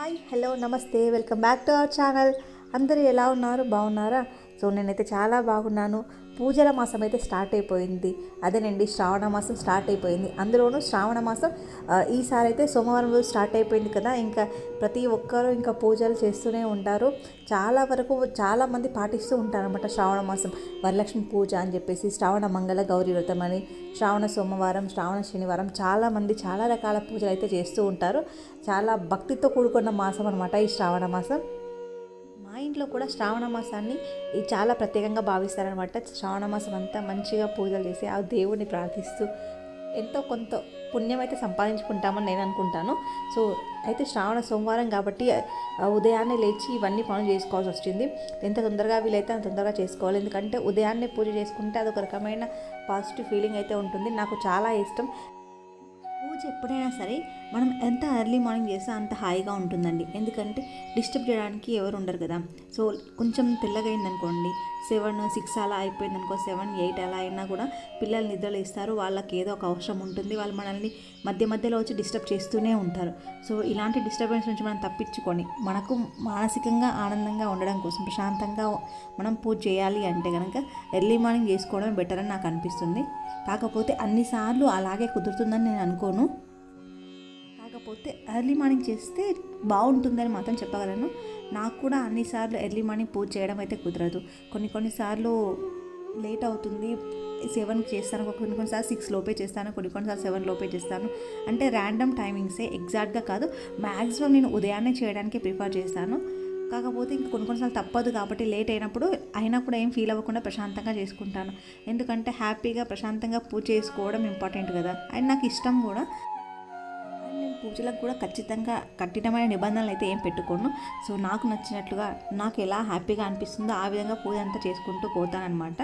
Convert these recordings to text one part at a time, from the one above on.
Hi hello నమస్తే welcome back to our channel. అందరూ ఎలా ఉన్నారు? బాగున్నారా? సో నేనైతే చాలా బాగున్నాను. పూజల మాసం అయితే స్టార్ట్ అయిపోయింది. అదేనండి శ్రావణ మాసం స్టార్ట్ అయిపోయింది. అందులోనూ శ్రావణ మాసం ఈసారి అయితే సోమవారం రోజు స్టార్ట్ అయిపోయింది కదా. ఇంకా ప్రతి ఒక్కరూ ఇంకా పూజలు చేస్తూనే ఉంటారు. చాలా వరకు చాలామంది పాటిస్తూ ఉంటారనమాట శ్రావణ మాసం. వరలక్ష్మి పూజ అని చెప్పేసి శ్రావణ మంగళ గౌరీ వ్రతం అని శ్రావణ సోమవారం శ్రావణ శనివారం చాలామంది చాలా రకాల పూజలు అయితే చేస్తూ ఉంటారు. చాలా భక్తితో కూడుకున్న మాసం అనమాట ఈ శ్రావణ మాసం. ఇంట్లో కూడా శ్రావణ మాసాన్ని చాలా ప్రత్యేకంగా భావిస్తారనమాట శ్రావణ మాసం అంతా మంచిగా పూజలు చేసి ఆ దేవుడిని ప్రార్థిస్తూ ఎంతో కొంత పుణ్యం అయితే సంపాదించుకుంటామని నేను అనుకుంటాను. సో అయితే శ్రావణ సోమవారం కాబట్టి ఉదయాన్నే లేచి ఇవన్నీ పనులు చేసుకోవాల్సి వచ్చింది. ఎంత తొందరగా వీలైతే అంత తొందరగా చేసుకోవాలి. ఎందుకంటే ఉదయాన్నే పూజ చేసుకుంటే అదొక రకమైన పాజిటివ్ ఫీలింగ్ అయితే ఉంటుంది. నాకు చాలా ఇష్టం. నుంచి ఎప్పుడైనా సరే మనం ఎంత ఎర్లీ మార్నింగ్ చేస్తే అంత హాయిగా ఉంటుందండి. ఎందుకంటే డిస్టర్బ్ చేయడానికి ఎవరు ఉండరు కదా. సో కొంచెం తెల్లగా అనుకోండి సెవెన్ సిక్స్ అలా అయిపోయింది అనుకో సెవెన్ ఎయిట్ అలా అయినా కూడా పిల్లలు నిద్రలు ఇస్తారు వాళ్ళకి ఏదో ఒక అవసరం ఉంటుంది వాళ్ళు మనల్ని మధ్య మధ్యలో వచ్చి డిస్టర్బ్ చేస్తూనే ఉంటారు. సో ఇలాంటి డిస్టర్బెన్స్ నుంచి మనం తప్పించుకొని మనకు మానసికంగా ఆనందంగా ఉండడం కోసం ప్రశాంతంగా మనం పూజ చేయాలి అంటే కనుక ఎర్లీ మార్నింగ్ చేసుకోవడం బెటర్ అని నాకు అనిపిస్తుంది. కాకపోతే అన్నిసార్లు అలాగే కుదురుతుందని నేను అనుకోను. కాకపోతే ఎర్లీ మార్నింగ్ చేస్తే బాగుంటుందని మాత్రం చెప్పగలను. నాకు కూడా అన్నిసార్లు ఎర్లీ మార్నింగ్ పూజ చేయడం అయితే కుదరదు. కొన్ని కొన్నిసార్లు లేట్ అవుతుంది. సెవెన్కి చేస్తాను కొన్ని కొన్నిసార్లు సిక్స్ లోపే చేస్తాను కొన్ని కొన్నిసార్లు సెవెన్ లోపే చేస్తాను. అంటే ర్యాండమ్ టైమింగ్సే ఎగ్జాక్ట్గా కాదు. మ్యాక్సిమం నేను ఉదయాన్నే చేయడానికి ప్రిఫర్ చేస్తాను. కాకపోతే ఇంక కొన్ని కొన్నిసార్లు తప్పదు కాబట్టి లేట్ అయినప్పుడు అయినా కూడా ఏం ఫీల్ అవ్వకుండా ప్రశాంతంగా చేసుకుంటాను. ఎందుకంటే హ్యాపీగా ప్రశాంతంగా పూజ చేసుకోవడం ఇంపార్టెంట్ కదా. అండ్ నాకు ఇష్టం కూడా. పూజలకు కూడా ఖచ్చితంగా కఠినమైన నిబంధనలు అయితే ఏం పెట్టుకోను. సో నాకు నచ్చినట్లుగా నాకు ఎలా హ్యాపీగా అనిపిస్తుందో ఆ విధంగా పూజ అంతా చేసుకుంటూ పోతాననమాట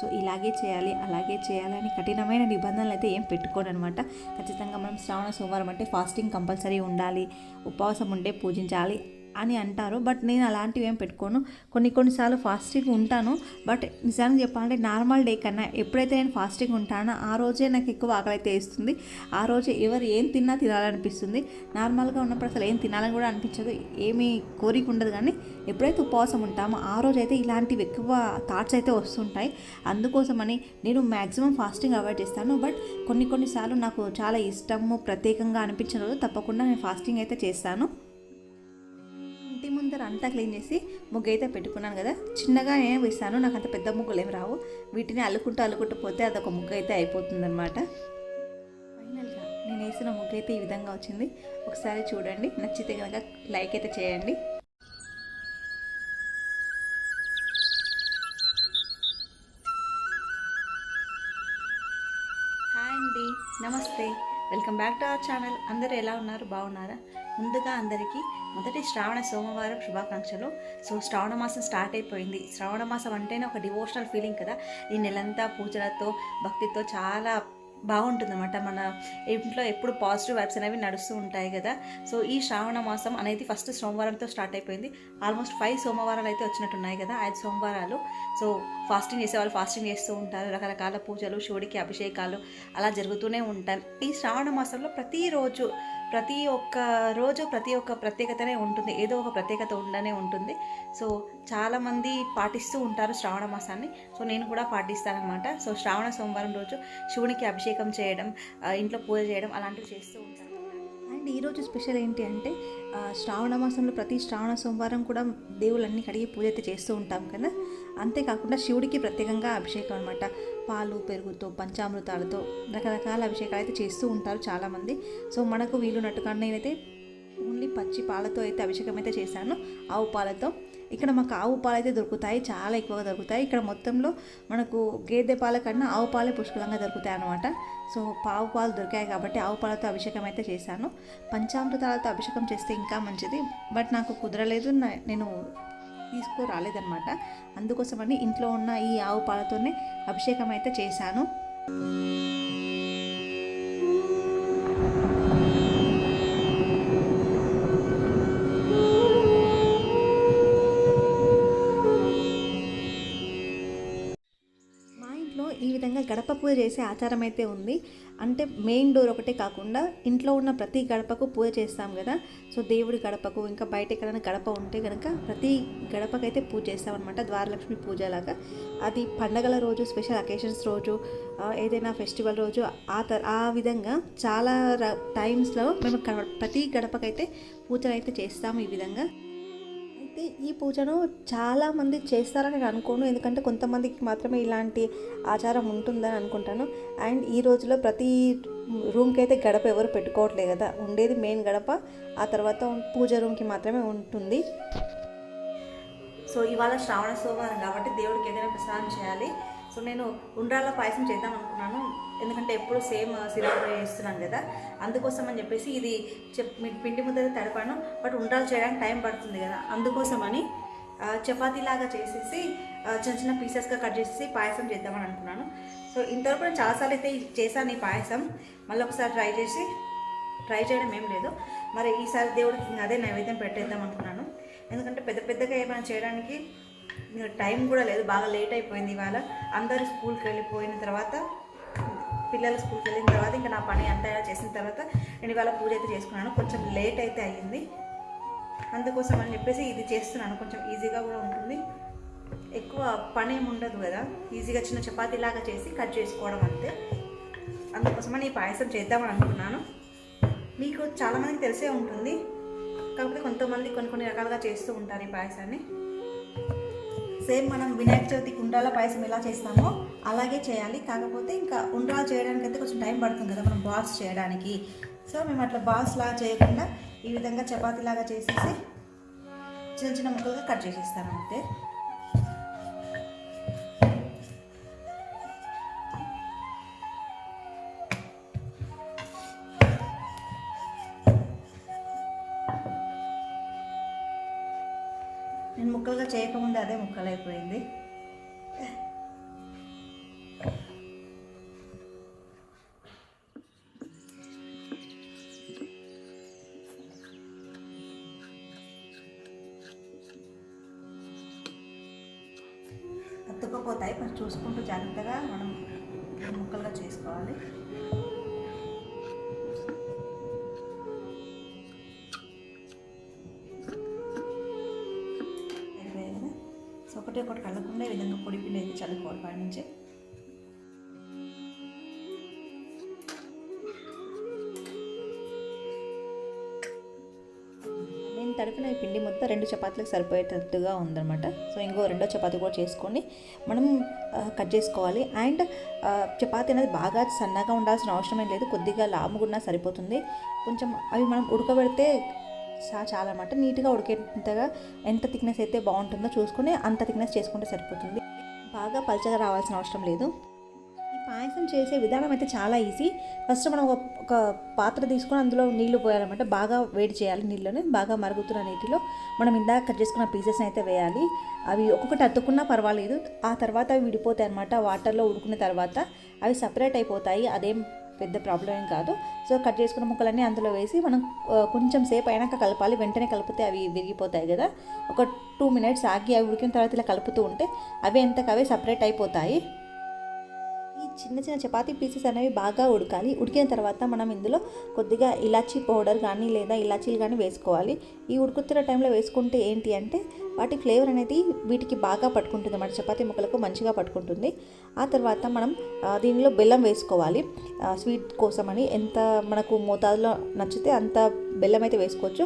సో ఇలాగే చేయాలి అలాగే చేయాలి అని కఠినమైన నిబంధనలు అయితే ఏం పెట్టుకోను అనమాట ఖచ్చితంగా మనం శ్రావణ సోమవారం అంటే ఫాస్టింగ్ కంపల్సరీ ఉండాలి. ఉపవాసం ఉండే పూజించాలి. అని అంటారు. బట్ నేను అలాంటివి ఏం పెట్టుకోను. కొన్ని కొన్నిసార్లు ఫాస్టింగ్ ఉంటాను. బట్ నిజానికి చెప్పాలంటే నార్మల్ డే కన్నా ఎప్పుడైతే నేను ఫాస్టింగ్ ఉంటానో ఆ రోజే నాకు ఎక్కువ ఆకలి అయితే వేస్తుంది. ఆ రోజే ఎవరు ఏం తిన్నా తినాలనిపిస్తుంది. నార్మల్గా ఉన్నప్పుడు అసలు ఏం తినాలని కూడా అనిపించదు. ఏమీ కోరిక ఉండదు. కానీ ఎప్పుడైతే ఉపవాసం ఉంటామో ఆ రోజు అయితే ఇలాంటివి ఎక్కువ థాట్స్ అయితే వస్తుంటాయి. అందుకోసమని నేను మ్యాక్సిమం ఫాస్టింగ్ అవాయిడ్ చేస్తాను. బట్ కొన్ని కొన్నిసార్లు నాకు చాలా ఇష్టము ప్రత్యేకంగా అనిపించిన రోజు తప్పకుండా నేను ఫాస్టింగ్ అయితే చేస్తాను. ఇంటి అంతా క్లీన్ చేసి ముగ్గు అయితే పెట్టుకున్నాను కదా. చిన్నగా నేను వేస్తాను నాకు అంత పెద్ద ముగ్గులు ఏమి రావు. వీటిని అల్లుకుంటూ అల్లుకుంటూ పోతే అదొక ముగ్గు అయితే అయిపోతుందన్నమాట. ఫైనల్గా నేను వేసిన ముగ్గు అయితే ఈ విధంగా వచ్చింది. ఒకసారి చూడండి నచ్చితే కనుక లైక్ అయితే చేయండి. Welcome back to our channel. అందరూ ఎలా ఉన్నారు? బాగున్నారా? ముందుగా అందరికీ మొదటి శ్రావణ సోమవారం శుభాకాంక్షలు. సో శ్రావణ మాసం స్టార్ట్ అయిపోయింది. శ్రావణ మాసం అంటేనే ఒక డివోషనల్ ఫీలింగ్ కదా. ఈ నెలంతా పూజలతో భక్తితో చాలా బాగుంటుందన్నమాట. మన ఇంట్లో ఎప్పుడు పాజిటివ్ వైబ్స్ అనేవి నడుస్తూ ఉంటాయి కదా. సో ఈ శ్రావణ మాసం అనేది ఫస్ట్ సోమవారంతో స్టార్ట్ అయిపోయింది. ఆల్మోస్ట్ ఫైవ్ సోమవారాలు అయితే వచ్చినట్టున్నాయి కదా ఐదు సోమవారాలు. సో ఫాస్టింగ్ చేసే వాళ్ళు ఫాస్టింగ్ చేస్తూ ఉంటారు. రకరకాల పూజలు శివుడికి అభిషేకాలు అలా జరుగుతూనే ఉంటాయి. ఈ శ్రావణ మాసంలో ప్రతిరోజు ప్రతి ఒక్క రోజు ప్రతి ఒక్క ప్రత్యేకతనే ఉంటుంది. ఏదో ఒక ప్రత్యేకత ఉండనే ఉంటుంది. సో చాలామంది పాటిస్తూ ఉంటారు శ్రావణ మాసాన్ని. సో నేను కూడా పాటిస్తానమాట సో శ్రావణ సోమవారం రోజు శివునికి అభిషేకం చేయడం ఇంట్లో పూజ చేయడం అలాంటివి చేస్తూ ఉంటాను. అండ్ ఈరోజు స్పెషల్ ఏంటి అంటే శ్రావణ మాసంలో ప్రతి శ్రావణ సోమవారం కూడా దేవుళ్ళన్నీ కడిగి పూజ అయితే చేస్తూ ఉంటాం కదా. అంతేకాకుండా శివుడికి ప్రత్యేకంగా అభిషేకం అనమాట పాలు పెరుగుతో పంచామృతాలతో రకరకాల అభిషేకాలు అయితే చేస్తూ ఉంటారు చాలామంది. సో మనకు వీలున్నట్టుగా నేనైతే ఓన్లీ పచ్చి పాలతో అయితే అభిషేకం అయితే చేశాను. ఆవు పాలతో. ఇక్కడ మాకు ఆవు పాలు అయితే దొరుకుతాయి చాలా ఎక్కువగా దొరుకుతాయి. ఇక్కడ మొత్తంలో మనకు గేదె పాల కన్నా ఆవు పాలే పుష్కలంగా దొరుకుతాయి అనమాట సో పావు పాలు దొరికాయి కాబట్టి ఆవు పాలతో అభిషేకం అయితే చేశాను. పంచామృతాలతో అభిషేకం చేస్తే ఇంకా మంచిది. బట్ నాకు కుదరలేదు నేను తీసుకో రాలేదనమాట అందుకోసమని ఇంట్లో ఉన్న ఈ ఆవు పాలతోనే అభిషేకం అయితే చేశాను. ఈ విధంగా గడప పూజ చేసే ఆచారం అయితే ఉంది. అంటే మెయిన్ డోర్ ఒకటే కాకుండా ఇంట్లో ఉన్న ప్రతి గడపకు పూజ చేస్తాం కదా. సో దేవుడి గడపకు ఇంకా బయట ఎక్కడైనా గడప ఉంటే కనుక ప్రతి గడపకైతే పూజ చేస్తాం అనమాట ద్వారలక్ష్మి పూజ లాగా అది పండగల రోజు స్పెషల్ అకేషన్స్ రోజు ఏదైనా ఫెస్టివల్ రోజు ఆ త ఆ విధంగా చాలా టైమ్స్లో మేము గడ- ప్రతి గడపకైతే పూజలు అయితే చేస్తాము ఈ విధంగా. అయితే ఈ పూజను చాలామంది చేస్తారని నేను అనుకోను. ఎందుకంటే కొంతమందికి మాత్రమే ఇలాంటి ఆచారం ఉంటుందని అనుకుంటాను. అండ్ ఈ రోజులో ప్రతి రూమ్కి అయితే గడప ఎవరు పెట్టుకోవట్లేదు కదా. ఉండేది మెయిన్ గడప ఆ తర్వాత పూజ రూమ్కి మాత్రమే ఉంటుంది. సో ఇవాళ శ్రావణ సోమవారం కాబట్టి దేవుడికి ఏదైనా ప్రసాదం చేయాలి. సో నేను ఉండ్రాల పాయసం చేద్దాం అనుకున్నాను. ఎందుకంటే ఎప్పుడు సేమ్ సిరప్ చేస్తున్నాను కదా. అందుకోసం అని చెప్పేసి ఇది చెప్ మీ- పిండి ముద్ద తడపాను. బట్ ఉండ్రాలు చేయడానికి టైం పడుతుంది కదా. అందుకోసమని చపాతీలాగా చేసేసి చిన్న చిన్న పీసెస్గా కట్ చేసేసి పాయసం చేద్దామని అనుకున్నాను. సో ఇంతవరకు నేను చాలాసార్లు అయితే చేశాను ఈ పాయసం. మళ్ళీ ఒకసారి ట్రై చేసి ట్రై చేయడం ఏం లేదు. మరి ఈసారి దేవుడికి అదే నైవేద్యం పెట్టేద్దాం అనుకున్నాను. ఎందుకంటే పెద్ద పెద్దగా ఏమైనా చేయడానికి టైం కూడా లేదు బాగా లేట్ అయిపోయింది ఇవాళ. అందరూ స్కూల్కి వెళ్ళిపోయిన తర్వాత పిల్లలు స్కూల్కి వెళ్ళిన తర్వాత ఇంకా నా పని అంతా చేసిన తర్వాత నేను ఇవాళ పూజ అయితే చేసుకున్నాను. కొంచెం లేట్ అయితే అయ్యింది. అందుకోసం అని చెప్పేసి ఇది చేస్తున్నాను. కొంచెం ఈజీగా కూడా ఉంటుంది. ఎక్కువ పని ఏమి ఉండదు కదా. ఈజీగా చిన్న చపాతీలాగా చేసి కట్ చేసుకోవడం అంతే. అందుకోసమని ఈ పాయసం చేద్దామని అనుకున్నాను. మీకు చాలామందికి తెలిసే ఉంటుంది. కాకపోతే కొంతమంది కొన్ని కొన్ని రకాలుగా చేస్తూ ఉంటారు ఈ పాయసాన్ని. సేమ్ మనం వినాయక చవితికి ఉండ్రాల పాయసం ఎలా చేస్తామో అలాగే చేయాలి. కాకపోతే ఇంకా ఉండ్రాలు చేయడానికి అయితే కొంచెం టైం పడుతుంది కదా మనం బాల్స్ చేయడానికి. సో మేము అట్లా బాల్స్ లాగా చేయకుండా ఈ విధంగా చపాతీలాగా చేసేసి చిన్న చిన్న ముక్కలుగా కట్ చేసేస్తాను అంతే. అయిపోయింది. అతుక్కపోతాయి మరి చూసుకుంటూ జాగ్రత్తగా మనం ముక్కలుగా చేసుకోవాలి. ఒకటి ఒకటి కలగకుండా ఈ విధంగా పొడి పిండి అయితే చల్లుకోవాలి పై నుంచి. నేను తడిపిన ఈ పిండి మొత్తం రెండు చపాతీలకు సరిపోయేటట్టుగా ఉందన్నమాట. సో ఇంకో రెండో చపాతీ కూడా చేసుకొని మనం కట్ చేసుకోవాలి. అండ్ చపాతీ అనేది బాగా సన్నగా ఉండాల్సిన అవసరం ఏం లేదు. కొద్దిగా లాముగున్నా సరిపోతుంది. కొంచెం అవి మనం ఉడకబెడితే చాలా అనమాట నీట్గా ఉడికేంతగా ఎంత థిక్నెస్ అయితే బాగుంటుందో చూసుకుని అంత థిక్నెస్ చేసుకుంటే సరిపోతుంది. బాగా పల్చగా రావాల్సిన అవసరం లేదు. ఈ పాయసం చేసే విధానం అయితే చాలా ఈజీ. ఫస్ట్ మనం ఒక ఒక పాత్ర తీసుకొని అందులో నీళ్ళు పోయాలన్నమాట. బాగా వేడి చేయాలి నీళ్ళని. బాగా మరుగుతున్న నీటిలో మనం ఇందాక కట్ చేసుకున్న పీసెస్ని అయితే వేయాలి. అవి ఒక్కొక్కటి అతుక్కున్నా పర్వాలేదు. ఆ తర్వాత అవి విడిపోతాయి అనమాట వాటర్లో ఉడుకున్న తర్వాత అవి సపరేట్ అయిపోతాయి. అదేం పెద్ద ప్రాబ్లం ఏం కాదు. సో కట్ చేసుకున్న ముక్కలన్నీ అందులో వేసి మనం uh, కొంచెం సేపు అయినాక కలపాలి. వెంటనే కలిపితే అవి విరిగిపోతాయి కదా. ఒక టూ మినిట్స్ ఆగి అవి ఉడికిన తర్వాత ఇలా కలుపుతూ ఉంటే అవి ఎంతకవే సపరేట్ అయిపోతాయి. ఈ చిన్న చిన్న చపాతీ పీసెస్ అనేవి బాగా ఉడకాలి. ఉడికిన తర్వాత మనం ఇందులో కొద్దిగా ఇలాచీ పౌడర్ కానీ లేదా ఇలాచీలు కానీ వేసుకోవాలి. ఈ ఉడుకుతున్న టైంలో వేసుకుంటే ఏంటి అంటే వాటి ఫ్లేవర్ అనేది వీటికి బాగా పట్టుకుంటుంది అన్నమాట చపాతీ ముక్కలకు మంచిగా పట్టుకుంటుంది. ఆ తర్వాత మనం దీనిలో బెల్లం వేసుకోవాలి. స్వీట్ స్వీట్ కోసమని ఎంత మనకు మోతాదులో నచ్చితే అంత బెల్లం అయితే వేసుకోవచ్చు.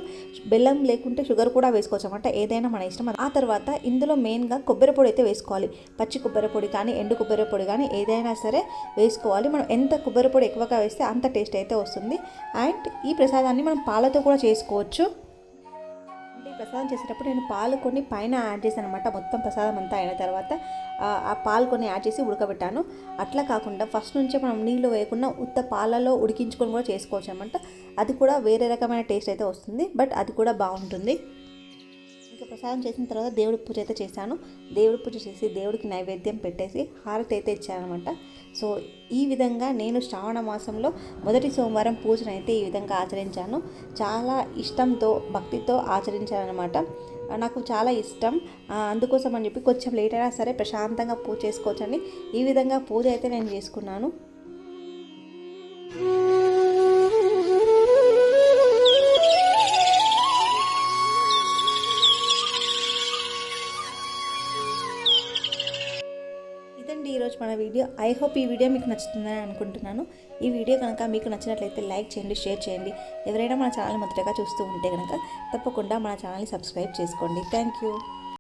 బెల్లం లేకుంటే షుగర్ కూడా వేసుకోవచ్చు అనమాట ఏదైనా మన ఇష్టం. ఆ తర్వాత ఇందులో మెయిన్గా కొబ్బరి పొడి అయితే వేసుకోవాలి. పచ్చి కొబ్బరి పొడి కానీ ఎండు కొబ్బరి పొడి కానీ ఏదైనా సరే వేసుకోవాలి. మనం ఎంత కొబ్బరి పొడి ఎక్కువగా వేస్తే అంత టేస్ట్ అయితే వస్తుంది. అండ్ ఈ ప్రసాదాన్ని మనం పాలతో కూడా చేసుకోవచ్చు. ప్రసాదం చేసేటప్పుడు నేను పాలు కొన్ని పైన యాడ్ చేశాను అనమాట మొత్తం ప్రసాదం అంతా అయిన తర్వాత ఆ, పాలు కొన్ని యాడ్ చేసి ఉడకబెట్టాను. అట్లా కాకుండా ఫస్ట్ నుంచే మనం నీళ్ళు వేయకుండా ఉత్త పాలలో ఉడికించుకొని కూడా చేసుకోవచ్చు అనమాట అది కూడా వేరే రకమైన టేస్ట్ అయితే వస్తుంది బట్ అది కూడా బాగుంటుంది. ఇంకా ప్రసాదం చేసిన తర్వాత దేవుడి పూజ అయితే చేశాను. దేవుడి పూజ చేసి దేవుడికి నైవేద్యం పెట్టేసి హారతి అయితే ఇచ్చానమాట సో ఈ విధంగా నేను శ్రావణ మాసంలో మొదటి సోమవారం పూజను అయితే ఈ విధంగా ఆచరించాను. చాలా ఇష్టంతో భక్తితో ఆచరించానమాట నాకు చాలా ఇష్టం. అందుకోసం అని చెప్పి కొంచెం లేట్ అయినా సరే ప్రశాంతంగా పూజ చేసుకోవచ్చని ఈ విధంగా పూజ అయితే నేను చేసుకున్నాను. మన వీడియో. ఐ హోప్ ఈ వీడియో మీకు నచ్చుతుందని అనుకుంటున్నాను. ఈ వీడియో కనుక మీకు నచ్చినట్లయితే లైక్ చేయండి షేర్ చేయండి. ఎవరైనా మన ఛానల్ మొదటగా చూస్తూ ఉంటే కనుక తప్పకుండా మన ఛానల్ని సబ్స్క్రైబ్ చేసుకోండి. Thank you